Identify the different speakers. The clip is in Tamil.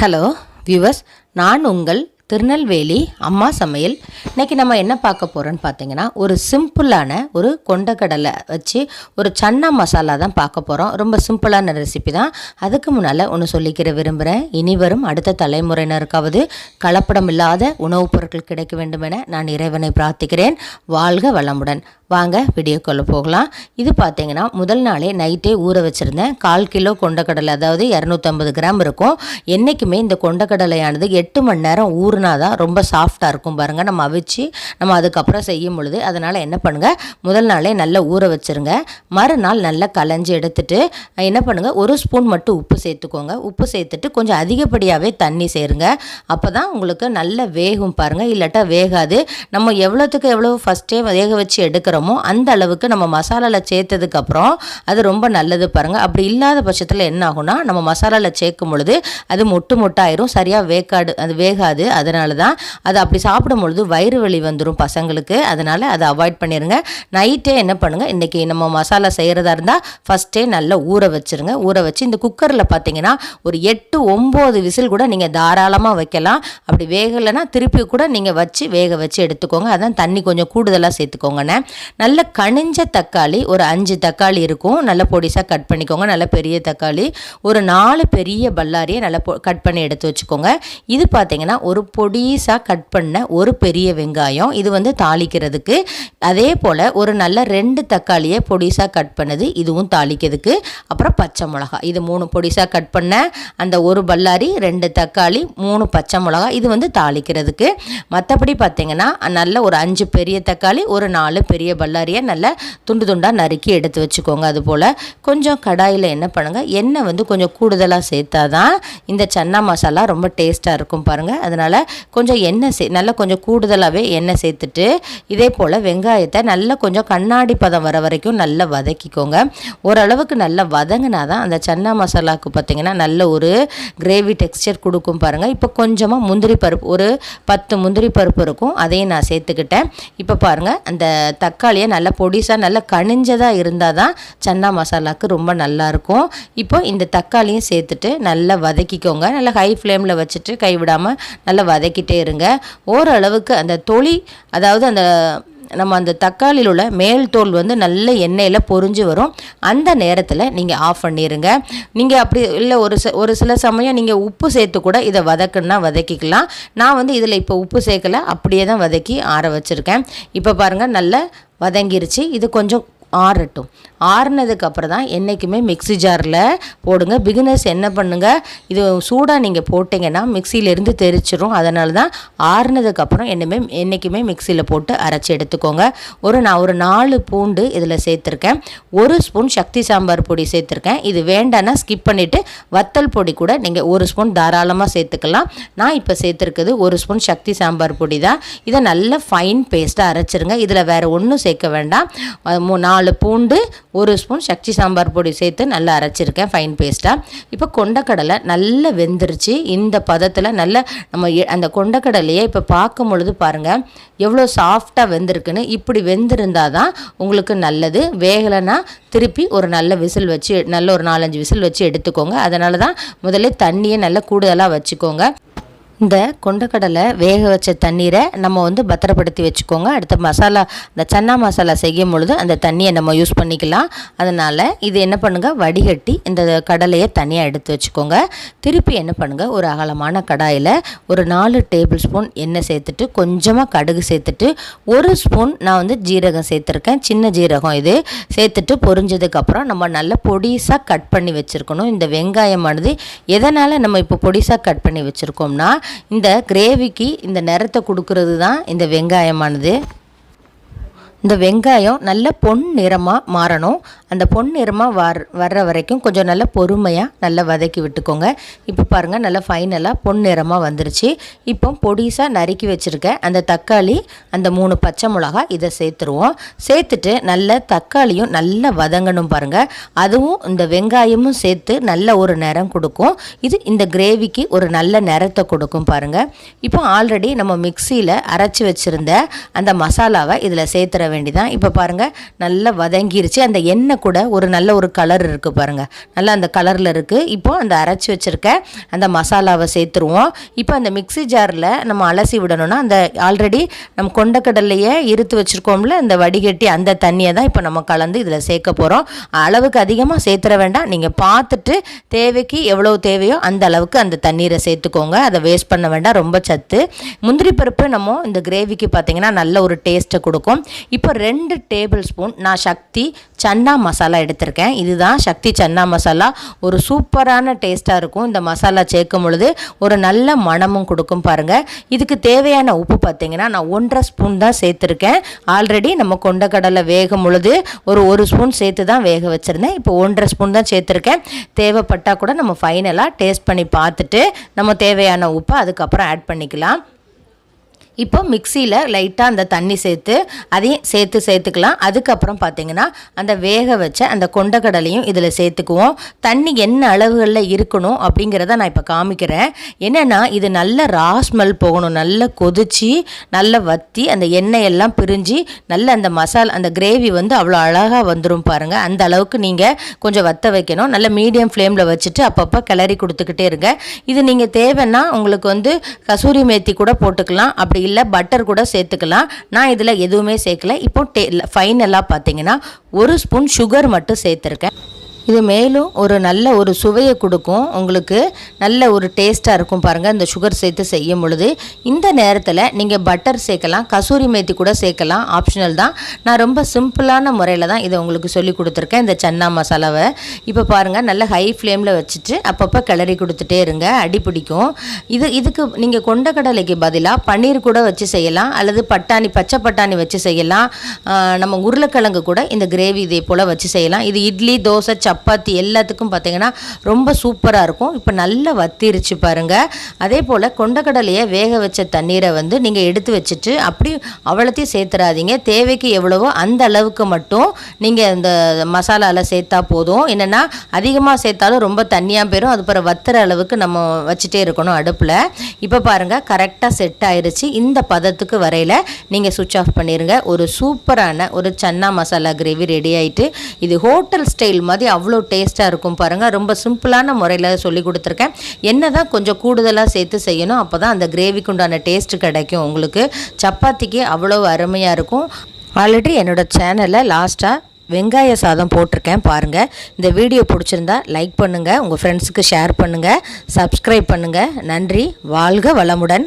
Speaker 1: ஹலோ வியூவர்ஸ் நான் உங்கள் திருநெல்வேலி அம்மா சமையல். இன்னைக்கு நம்ம என்ன பார்க்க போகிறோன்னு பார்த்தீங்கன்னா ஒரு சிம்பிளான ஒரு கொண்டக்கடலை வச்சு ஒரு சன்னா மசாலா தான் பார்க்க போகிறோம் ரொம்ப சிம்பிளான ரெசிபி தான். அதுக்கு முன்னால் ஒன்று சொல்லிக்கிற விரும்புகிறேன் இனி வரும் அடுத்த தலைமுறையினருக்காவது கலப்படம் இல்லாத உணவுப் பொருட்கள் கிடைக்க வேண்டும் என நான் இறைவனை பிரார்த்திக்கிறேன். வாழ்க வளமுடன். வாங்க வீடியோக்குள்ளே போகலாம். இது பார்த்தீங்கன்னா முதல் நாளே நைட்டே ஊற வச்சுருந்தேன். கால் கிலோ கொண்டக்கடலை அதாவது இரநூத்தம்பது கிராம் இருக்கும். என்றைக்குமே இந்த கொண்டக்கடலையானது எட்டு மணி நேரம் ஊறினா தான் ரொம்ப சாஃப்டாக இருக்கும் பாருங்கள் நம்ம அவிச்சு நம்ம அதுக்கப்புறம் செய்யும் பொழுது அதனால் என்ன பண்ணுங்கள் முதல் நாளே நல்லா ஊற வச்சுருங்க. மறுநாள் நல்லா கலைஞ்சி எடுத்துட்டு என்ன பண்ணுங்கள் ஒரு ஸ்பூன் மட்டும் உப்பு சேர்த்துக்கோங்க. உப்பு சேர்த்துட்டு கொஞ்சம் அதிகப்படியாகவே தண்ணி சேருங்க. அப்போ தான் உங்களுக்கு நல்ல வேகும் பாருங்கள் இல்லாட்டா வேகாது. நம்ம எவ்வளோத்துக்கு எவ்வளோ ஃபஸ்ட்டே வேக வச்சு எடுக்கிறோம் அந்த அளவுக்கு நம்ம மசாலாவில் சேர்த்ததுக்கப்புறம் அது ரொம்ப நல்லது பாருங்கள் அப்படி இல்லாத பட்சத்தில் என்ன ஆகும்னா நம்ம மசாலாவில் சேர்க்கும் பொழுது அது மொட்டு மொட்டாயிரும் சரியாக வேக்காடு அது வேகாது. அதனால தான் அது அப்படி சாப்பிடும் பொழுது வயிறு வலி வந்துடும் பசங்களுக்கு. அதனால் அதை அவாய்ட் பண்ணிடுங்க நைட்டே என்ன பண்ணுங்கள் இன்றைக்கி நம்ம மசாலா செய்கிறதா இருந்தால் ஃபஸ்ட்டே நல்லா ஊற வச்சுருங்க. ஊற வச்சு இந்த குக்கரில் பார்த்தீங்கன்னா ஒரு எட்டு ஒம்பது விசில் கூட நீங்கள் தாராளமாக வைக்கலாம். அப்படி வேகலைன்னா திருப்பி கூட நீங்கள் வச்சு வேக வச்சு எடுத்துக்கோங்க. அதான் தண்ணி கொஞ்சம் கூடுதலாக சேர்த்துக்கோங்கண்ணே. நல்ல கனிஞ்ச தக்காளி ஒரு அஞ்சு தக்காளி இருக்கும். நல்ல பொடிசாக கட் பண்ணிக்கோங்க. நல்ல பெரிய தக்காளி ஒரு நாலு பெரிய பல்லாரியை நல்லா பொ கட் பண்ணி எடுத்து வச்சுக்கோங்க. இது பார்த்திங்கன்னா ஒரு பொடிசாக கட் பண்ண ஒரு பெரிய வெங்காயம். இது வந்து தாளிக்கிறதுக்கு. அதே போல் ஒரு நல்ல ரெண்டு தக்காளியை பொடிசாக கட் பண்ணது இதுவும் தாளிக்கிறதுக்கு. அப்புறம் பச்சை மிளகா இது மூணு பொடிசாக கட் பண்ண அந்த ஒரு பல்லாரி ரெண்டு தக்காளி மூணு பச்சை மிளகா இது வந்து தாளிக்கிறதுக்கு. மற்றபடி பார்த்திங்கன்னா நல்ல ஒரு அஞ்சு பெரிய தக்காளி ஒரு நாலு பெரிய பல்லாரியை நல்லா துண்டு துண்டாக நறுக்கி எடுத்து வச்சுக்கோங்க. அதுபோல் கொஞ்சம் கடாயில் என்ன பண்ணுங்கள் எண்ணெய் வந்து கொஞ்சம் கூடுதலாக சேர்த்தா தான் இந்த சன்னா மசாலா ரொம்ப டேஸ்ட்டாக இருக்கும் பாருங்கள் அதனால் கொஞ்சம் எண்ணெய் சே நல்லா கொஞ்சம் கூடுதலாகவே எண்ணெய் சேர்த்துட்டு இதே போல் வெங்காயத்தை நல்லா கொஞ்சம் கண்ணாடி பதம் வர வரைக்கும் நல்லா வதக்கிக்கோங்க. ஓரளவுக்கு நல்லா வதங்கினா தான் அந்த சன்னா மசாலாவுக்கு பார்த்திங்கன்னா நல்ல ஒரு கிரேவி டெக்ஸ்சர் கொடுக்கும் பாருங்கள் இப்போ கொஞ்சமாக முந்திரி பருப்பு ஒரு பத்து முந்திரி பருப்பு இருக்கும் அதையும் நான் சேர்த்துக்கிட்டேன். இப்போ பாருங்கள் அந்த தக்காளி தக்காளியை நல்லா பொடிசாக நல்லா கனிஞ்சதாக இருந்தால் தான் சன்னா மசாலாவுக்கு ரொம்ப நல்லாயிருக்கும் இப்போ இந்த தக்காளியும் சேர்த்துட்டு நல்லா வதக்கிக்கோங்க. நல்லா ஹை ஃப்ளேமில் வச்சுட்டு கைவிடாமல் நல்லா வதக்கிட்டே இருங்க. ஓரளவுக்கு அந்த தொளி அதாவது அந்த நம்ம அந்த தக்காளியில் உள்ள மேல் தோல் வந்து நல்ல எண்ணெயில் பொரிஞ்சு வரும். அந்த நேரத்தில் நீங்கள் ஆஃப் பண்ணிடுங்க நீங்கள் அப்படி இல்லை ஒரு ச ஒரு சில சமயம் நீங்கள் உப்பு சேர்த்து கூட இதை வதக்குன்னா வதக்கிக்கலாம். நான் வந்து இதில் இப்போ உப்பு சேர்க்கல அப்படியே தான் வதக்கி ஆற வச்சுருக்கேன். இப்போ பாருங்கள் நல்லா வதங்கிருச்சு. இது கொஞ்சம் ஆறட்டும். ஆறுனதுக்கு அப்புறம் தான் என்றைக்குமே மிக்ஸி ஜாரில் போடுங்க. பிகினர்ஸ் என்ன பண்ணுங்கள் இது சூடாக நீங்கள் போட்டிங்கன்னா மிக்சியிலேருந்து தெரிச்சிரும். அதனால தான் ஆறுனதுக்கப்புறம் என்னமே என்றைக்குமே மிக்சியில் போட்டு அரைச்சி எடுத்துக்கோங்க. ஒரு நான் ஒரு நாலு பூண்டு இதில் சேர்த்துருக்கேன். ஒரு ஸ்பூன் சக்தி சாம்பார் பொடி சேர்த்துருக்கேன். இது வேண்டான்னா ஸ்கிப் பண்ணிவிட்டு வத்தல் பொடி கூட நீங்கள் ஒரு ஸ்பூன் தாராளமாக சேர்த்துக்கலாம். நான் இப்போ சேர்த்துருக்குது ஒரு ஸ்பூன் சக்தி சாம்பார் பொடி தான் இதை நல்ல ஃபைன் பேஸ்ட்டாக அரைச்சிருங்க. இதில் வேறு ஒன்றும் சேர்க்க வேண்டாம். நான் நாலு பூண்டு ஒரு ஸ்பூன் சக்தி சாம்பார் பொடி சேர்த்து நல்லா அரைச்சிருக்கேன் ஃபைன் பேஸ்ட்டாக இப்போ கொண்டக்கடலை நல்லா வெந்துருச்சு. இந்த பதத்தில் நல்ல நம்ம எ- அந்த கொண்டக்கடலையை இப்போ பார்க்கும் பொழுது பாருங்கள் எவ்வளோ சாஃப்டாக வெந்திருக்குன்னு. இப்படி வெந்திருந்தால் தான் உங்களுக்கு நல்லது. வேகலைன்னா திருப்பி ஒரு நல்ல விசில் வச்சு நல்ல ஒரு நாலஞ்சு விசில் வச்சு எடுத்துக்கோங்க. அதனால தான் முதல்ல தண்ணியை நல்லா கூடுதலாக வச்சுக்கோங்க. இந்த கொண்டக்கடலை வேக வச்ச தண்ணீரை நம்ம வந்து பத்திரப்படுத்தி வச்சுக்கோங்க. அடுத்த மசாலா இந்த சன்னா மசாலா செய்யும் பொழுது அந்த தண்ணியை நம்ம யூஸ் பண்ணிக்கலாம். அதனால் இது என்ன பண்ணுங்கள் வடிகட்டி இந்த கடலையை தனியாக எடுத்து வச்சுக்கோங்க. திருப்பி என்ன பண்ணுங்கள் ஒரு அகலமான கடாயில் ஒரு நாலு டேபிள் ஸ்பூன் எண்ணெய் சேர்த்துட்டு கொஞ்சமாக கடுகு சேர்த்துட்டு ஒரு ஸ்பூன் நான் வந்து ஜீரகம் சேர்த்துருக்கேன். சின்ன ஜீரகம் இது. சேர்த்துட்டு பொரிஞ்சதுக்கப்புறம் நம்ம நல்லா பொடிசாக கட் பண்ணி வச்சுருக்கணும். இந்த வெங்காயமானது எதனால் நம்ம இப்போ பொடிசாக கட் பண்ணி வச்சுருக்கோம்னா இந்த கிரேவிக்கு இந்த நிறத்தை கொடுக்கறது தான் இந்த வெங்காயமானது. இந்த வெங்காயம் நல்ல பொன் நிறமாக மாறணும். அந்த பொன் நிறமாக வர் வர்ற வரைக்கும் கொஞ்சம் நல்லா பொறுமையாக நல்லா வதக்கி விட்டுக்கோங்க. இப்போ பாருங்கள் நல்லா ஃபைனலாக பொன் நிறமாக வந்துருச்சு. இப்போ பொடிசாக நறுக்கி வச்சுருக்கேன். அந்த தக்காளி அந்த மூணு பச்சை மிளகா இதை சேர்த்துருவோம். சேர்த்துட்டு நல்ல தக்காளியும் நல்லா வதங்கணும் பாருங்கள் அதுவும் இந்த வெங்காயமும் சேர்த்து நல்ல ஒரு நிறம் கொடுக்கும். இது இந்த கிரேவிக்கு ஒரு நல்ல நிறத்தை கொடுக்கும் பாருங்கள் இப்போ ஆல்ரெடி நம்ம மிக்சியில் அரைச்சி வச்சுருந்த அந்த மசாலாவை இதில் சேர்த்துற வேண்டிதான். இப்போ பாருங்கள் நல்லா வதங்கிருச்சு. அந்த எண்ணெய் கூட ஒரு நல்ல ஒரு கலர் இருக்குது பாருங்கள் நல்லா அந்த கலரில் இருக்குது இப்போது அந்த அரைச்சி வச்சுருக்க அந்த மசாலாவை சேர்த்துருவோம். இப்போ அந்த மிக்ஸி ஜாரில் நம்ம அலசி விடணும்னா அந்த ஆல்ரெடி நம்ம கொண்டக்கடலையே இருத்து வச்சுருக்கோம்ல அந்த வடிகட்டி அந்த தண்ணியை தான் இப்போ நம்ம கலந்து இதில் சேர்க்க போகிறோம் அளவுக்கு அதிகமாக சேர்த்துற வேண்டாம். நீங்கள் பார்த்துட்டு தேவைக்கு எவ்வளோ தேவையோ அந்த அளவுக்கு அந்த தண்ணீரை சேர்த்துக்கோங்க. அதை வேஸ்ட் பண்ண வேண்டாம். ரொம்ப சத்து. முந்திரி பருப்பு நம்ம இந்த கிரேவிக்கு பார்த்தீங்கன்னா நல்ல ஒரு டேஸ்ட்டை கொடுக்கும். இப்போ ரெண்டு டேபிள் ஸ்பூன் நான் சக்தி சன்னா மசாலா எடுத்திருக்கேன். இதுதான் சக்தி சன்னா மசாலா. ஒரு சூப்பரான டேஸ்ட்டாக இருக்கும் இந்த மசாலா சேர்க்கும் பொழுது. ஒரு நல்ல மணமும் கொடுக்கும் பாருங்கள் இதுக்கு தேவையான உப்பு பார்த்தீங்கன்னா நான் ஒன்றரை ஸ்பூன் தான் சேர்த்துருக்கேன். ஆல்ரெடி நம்ம கொண்டக்கடலை வேகும் பொழுது ஒரு ஒரு ஸ்பூன் சேர்த்து தான் வேக வச்சுருந்தேன். இப்போ ஒன்றரை ஸ்பூன் தான் சேர்த்துருக்கேன். தேவைப்பட்டால் கூட நம்ம ஃபைனலாக டேஸ்ட் பண்ணி பார்த்துட்டு நம்ம தேவையான உப்பை அதுக்கப்புறம் ஆட் பண்ணிக்கலாம். இப்போ மிக்சியில் லைட்டாக அந்த தண்ணி சேர்த்து அதையும் சேர்த்து சேர்த்துக்கலாம். அதுக்கப்புறம் பார்த்தீங்கன்னா அந்த வேக வச்ச அந்த கொண்டக்கடலையும் இதில் சேர்த்துக்குவோம். தண்ணி என்ன அளவுகளில் இருக்கணும் அப்படிங்கிறத நான் இப்போ காமிக்கிறேன். என்னென்னா இது நல்ல ராஸ்மல் போகணும். நல்லா கொதிச்சு நல்லா வத்தி அந்த எண்ணெய் எல்லாம் பிரிஞ்சு நல்ல அந்த மசாலா அந்த கிரேவி வந்து அவ்வளோ அழகாக வந்துடும் பாருங்கள் அந்த அளவுக்கு நீங்கள் கொஞ்சம் வத்த வைக்கணும். நல்ல மீடியம் ஃப்ளேமில் வச்சுட்டு அப்பப்போ கிளறி கொடுத்துக்கிட்டே இருங்க. இது நீங்கள் தேவைன்னா உங்களுக்கு வந்து கசூரி மேத்தி கூட போட்டுக்கலாம். அப்படி இல்லை பட்டர் கூட சேர்த்துக்கலாம். நான் இதில் எதுவுமே சேர்க்கல. இப்போ டே ஃபைனலாக பார்த்தீங்கன்னா ஒரு ஸ்பூன் சுகர் மட்டும் சேர்த்துருக்கேன். இது மேலும் ஒரு நல்ல ஒரு சுவையை கொடுக்கும். உங்களுக்கு நல்ல ஒரு டேஸ்ட்டாக இருக்கும் பாருங்கள் இந்த சுகர் சேர்த்து செய்யும் பொழுது இந்த நேரத்தில் நீங்கள் பட்டர் சேர்க்கலாம் கசூரி மேத்தி கூட சேர்க்கலாம். ஆப்ஷனல் தான். நான் ரொம்ப சிம்பிளான முறையில் தான் இதை உங்களுக்கு சொல்லி கொடுத்துருக்கேன் இந்த சன்னா மசாலாவை. இப்போ பாருங்கள் நல்ல ஹை ஃப்ளேமில் வச்சுட்டு அப்பப்போ கிளறி கொடுத்துட்டே இருங்க. அடி பிடிக்கும். இது இதுக்கு நீங்கள் கொண்ட கடலைக்கு பதிலாக பன்னீர் கூட வச்சு செய்யலாம் அல்லது பட்டாணி பச்சை பட்டாணி வச்சு செய்யலாம். நம்ம உருளைக்கிழங்கு கூட இந்த கிரேவி இதே போல் வச்சு செய்யலாம். இது இட்லி தோசை சப் சப்பாத்தி எல்லாத்துக்கும் பார்த்திங்கன்னா ரொம்ப சூப்பராக இருக்கும். இப்போ நல்லா வத்திருச்சு பாருங்கள் அதே போல் கொண்டக்கடலையை வேக வச்ச தண்ணீரை வந்து நீங்கள் எடுத்து வச்சுட்டு அப்படி அவ்வளோத்தையும் சேர்த்துறாதீங்க. தேவைக்கு எவ்வளவோ அந்த அளவுக்கு மட்டும் நீங்கள் இந்த மசாலாவில் சேர்த்தா போதும். என்னென்னா அதிகமாக சேர்த்தாலும் ரொம்ப தண்ணியாக போயிடும் அது பிறகு வத்துற அளவுக்கு நம்ம வச்சுட்டே இருக்கணும் அடுப்பில். இப்போ பாருங்கள் கரெக்டாக செட் ஆயிடுச்சு இந்த பதத்துக்கு வரையில் நீங்கள் சுவிட்ச் ஆஃப் பண்ணிடுங்க ஒரு சூப்பரான ஒரு சன்னா மசாலா கிரேவி ரெடி ஆகிட்டு இது ஹோட்டல் ஸ்டைல் மாதிரி அவ்வளோ அவ்வளோ டேஸ்ட்டாக இருக்கும் பாருங்கள் ரொம்ப சிம்பிளான முறையில் சொல்லி கொடுத்துருக்கேன். என்ன தான் கொஞ்சம் கூடுதலாக சேர்த்து செய்யணும் அப்போ தான் அந்த கிரேவிக்கு உண்டான டேஸ்ட்டு கிடைக்கும். உங்களுக்கு சப்பாத்திக்கு அவ்வளோ அருமையாக இருக்கும். ஆல்ரெடி என்னோடய சேனலில் லாஸ்ட்டாக வெங்காய சாதம் போட்டிருக்கேன் பாருங்கள் இந்த வீடியோ பிடிச்சிருந்தா லைக் பண்ணுங்கள் உங்கள் ஃப்ரெண்ட்ஸுக்கு ஷேர் பண்ணுங்கள் சப்ஸ்கிரைப் பண்ணுங்கள் நன்றி வாழ்க வளமுடன்.